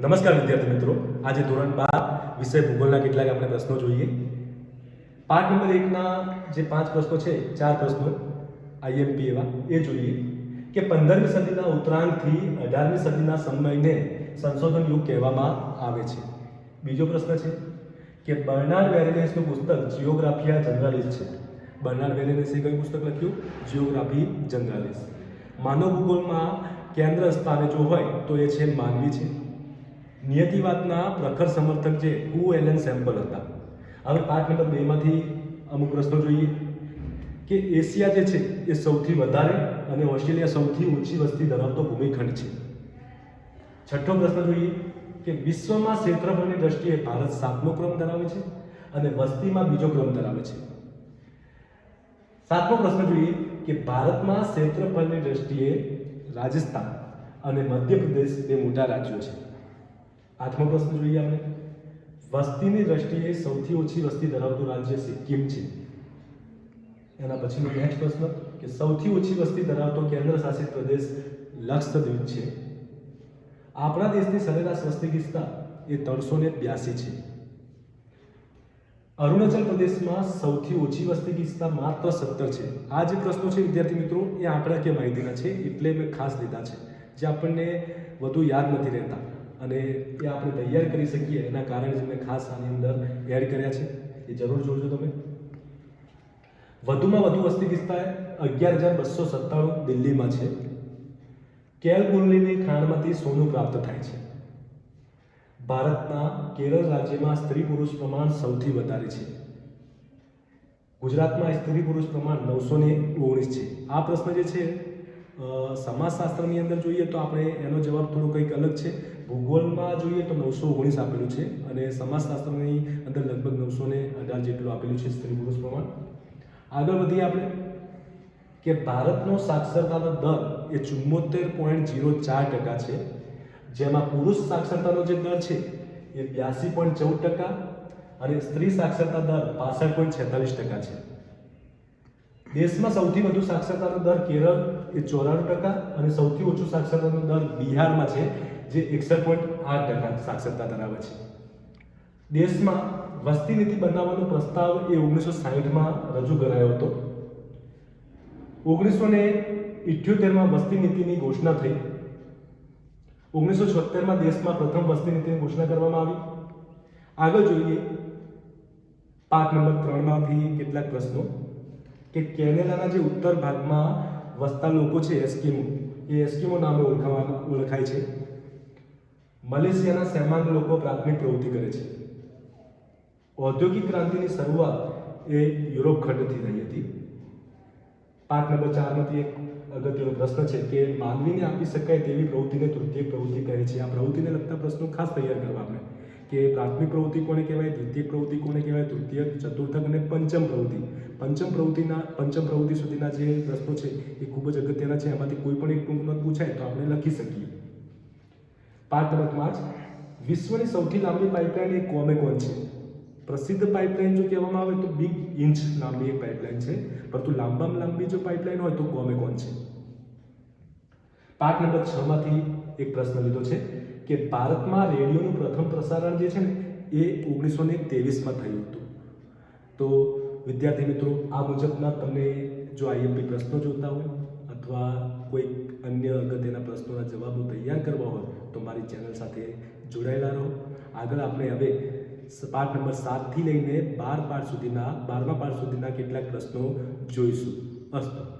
નમસ્કાર વિદ્યાર્થી મિત્રો. આજે ધોરણ બાર વિષય ભૂગોળના કેટલાક આપણે પ્રશ્નો જોઈએ. પાઠ નંબર એકના જે પાંચ પ્રશ્નો છે, ચાર પ્રશ્નો આઈએમપી એવા, એ જોઈએ કે પંદરમી સદીના ઉત્તરાયણથી અઢારમી સદીના સમયને સંશોધન યુગ કહેવામાં આવે છે. બીજો પ્રશ્ન છે કે બર્નાર્ડ વેરેનેસનું પુસ્તક જિયોગ્રાફિયા જનરાલિસ છે. બર્નાર્ડ વેરેનેસે કયું પુસ્તક લખ્યું? જિયોગ્રાફી જનરાલિસ માનવ ભૂગોળમાં કેન્દ્ર સ્થાને જો હોય તો એ છે માનવી છે. નિયતિવાદના પ્રખર સમર્થક જે હુ એલન સેમ્પલ હતા. હવે પાઠ નંબર બેમાંથી અમુક પ્રશ્નો જોઈએ. કે એશિયા જે છે એ સૌથી વધારે અને ઓસ્ટ્રેલિયા સૌથી ઓછી વસ્તી ધરાવતો ભૂમિખંડ છે. છઠ્ઠો પ્રશ્ન જોઈએ કે વિશ્વમાં ક્ષેત્રફળની દ્રષ્ટિએ ભારત સાતમો ક્રમ ધરાવે છે અને વસ્તીમાં બીજો ક્રમ ધરાવે છે. સાતમો પ્રશ્ન જોઈએ કે ભારતમાં ક્ષેત્રફળની દ્રષ્ટિએ રાજસ્થાન અને મધ્યપ્રદેશ બે મોટા રાજ્યો છે. આઠમો પ્રશ્ન જોઈએ આપણે. વસ્તીની દ્રષ્ટિએ સૌથી ઓછી વસ્તી ધરાવતું રાજ્ય સિક્કિમ છે? એના પછીનો નેક્સ્ટ પ્રશ્ન, કે સૌથી ઓછી વસ્તી ધરાવતો કેન્દ્ર શાસિત પ્રદેશ લક્ષદ્વીપ છે. આપણા દેશની સરેરાશ વસ્તી વિસ્તાર એ ત્રણસો ને બ્યાસી છે. અરુણાચલ પ્રદેશમાં સૌથી ઓછી વસ્તી વિસ્તાર માત્ર સત્તર છે. આ જે પ્રશ્નો છે, વિદ્યાર્થી મિત્રો, એ આંકડાકીય માહિતીના છે, એટલે મેં ખાસ લીધા છે, જે આપણને વધુ યાદ નથી રહેતા. અને એ આપણે તૈયાર કરી શકીએ એના કારણે જ મેં ખાસ આની અંદર એડ કર્યા છે. એ જરૂર જોજો તમે. વધુમાં વધુ વસ્તી વિસ્તાર અગિયાર હજાર બસો સત્તાણું દિલ્હીમાં છે. કેલબુલ્લીની ખાણમાંથી સોનું પ્રાપ્ત થાય છે. ભારતના કેરળ રાજ્યમાં સ્ત્રી પુરુષ પ્રમાણ સૌથી વધારે છે. ગુજરાતમાં સ્ત્રી પુરુષ પ્રમાણ નવસો ને ઓગણીસ છે. આ પ્રશ્ન જે છે સમાજશાસ્ત્રની અંદર જોઈએ તો આપણે એનો જવાબ થોડો કંઈક અલગ છે. ભૂગોળમાં જોઈએ તો નવસો ઓગણીસ આપેલું છે અને સમાજશાસ્ત્રની અંદર લગભગ નવસો ને અઢાર જેટલું આપેલું છે સ્ત્રી પુરુષ પ્રમાણ. આગળ વધીએ આપણે કે ભારતનો સાક્ષરતાનો દર એ ચુમ્મોતેર પોઈન્ટ જીરો ચાર ટકા છે. જેમાં પુરુષ સાક્ષરતાનો જે દર છે એ બ્યાસી પોઈન્ટ ચૌદ ટકા અને સ્ત્રી સાક્ષરતા દર પાસઠ પોઈન્ટ છેતાલીસ ટકા છે. દેશમાં સૌથી વધુ સાક્ષરતાનો દર કેરળ એ ચોરાણું ટકા અને સૌથી ઓછું સાક્ષરતાનો દર બિહારમાં છે, જે એકસઠ પોઈન્ટ આઠ ટકા સાક્ષરતા ધરાવે છે. દેશમાં વસ્તી નીતિ બનાવવાનો પ્રસ્તાવ એ ઓગણીસો સાહીઠમાં રજૂ કરાયો હતો. ઓગણીસો ને ઇઠ્યોતેરમાં વસ્તી નીતિની ઘોષણા થઈ. ઓગણીસો છોતેરમાં દેશમાં પ્રથમ વસ્તી નીતિની ઘોષણા કરવામાં આવી. આગળ જોઈએ પાઠ નંબર ત્રણમાંથી કેટલાક પ્રશ્નો. કે કેનેડાના જે ઉત્તર ભાગમાં વસતા લોકો છે, એસ્કિમો, એ એસ્કિમો નામે ઓળખાવા, ઓળખાય છે. મલેશિયાના સેમાંગ લોકો પ્રાથમિક પ્રવૃત્તિ કરે છે. ઔદ્યોગિક ક્રાંતિની શરૂઆત એ યુરોપ ખંડથી થઈ હતી. પાઠ નંબર ચારમાંથી એક અગત્યનો પ્રશ્ન છે કે માનવીને આપી શકાય તેવી પ્રવૃત્તિને તૃતીય પ્રવૃત્તિ કહે છે. આ પ્રવૃત્તિને લગતા પ્રશ્નો ખાસ તૈયાર કરવા આપણે કે પ્રાથમિક પ્રવૃત્તિ કોને કહેવાય, દ્વિતીય પ્રવૃત્તિ કોને કહેવાય, તૃતીય ચતુર્થક અને પંચમ પ્રવૃત્તિ. પંચમ પ્રવૃત્તિના, પંચમ પ્રવૃત્તિ સુધીના જે પ્રશ્નો છે, એ ખૂબ જ અગત્યના છે. એમાંથી કોઈ પણ એક ટૂંકમાં પૂછાય તો આપણે લખી શકીએ. પાંચ નંબર જ, વિશ્વની સૌથી લાંબી પાઇપલાઇન એ કોમે કોન છે? પ્રસિદ્ધ પાઇપલાઇન જો કહેવામાં આવે તો બિગ ઇંચ લાંબી એક પાઇપલાઇન છે. પરંતુ લાંબામાં લાંબી જો પાઇપલાઇન હોય તો કોમે કોન છે? પાઠ નંબર છ માંથી એક પ્રશ્ન લીધો છે કે ભારતમાં રેડિયોનું પ્રથમ પ્રસારણ જે છે ને, એ ઓગણીસો ને ત્રેવીસમાં થયું હતું. તો વિદ્યાર્થી મિત્રો, આ મુજબના તમને જો આઈએમપી પ્રશ્નો જોતા હોય અથવા કોઈ અન્ય અગત્યના પ્રશ્નોના જવાબો તૈયાર કરવા હોય, તો મારી ચેનલ સાથે જોડાયેલા રહો. આગળ આપણે હવે પાઠ નંબર સાતથી લઈને બાર પાઠ સુધીના, બારમા પાઠ સુધીના કેટલાક પ્રશ્નો જોઈશું. અસ્તુ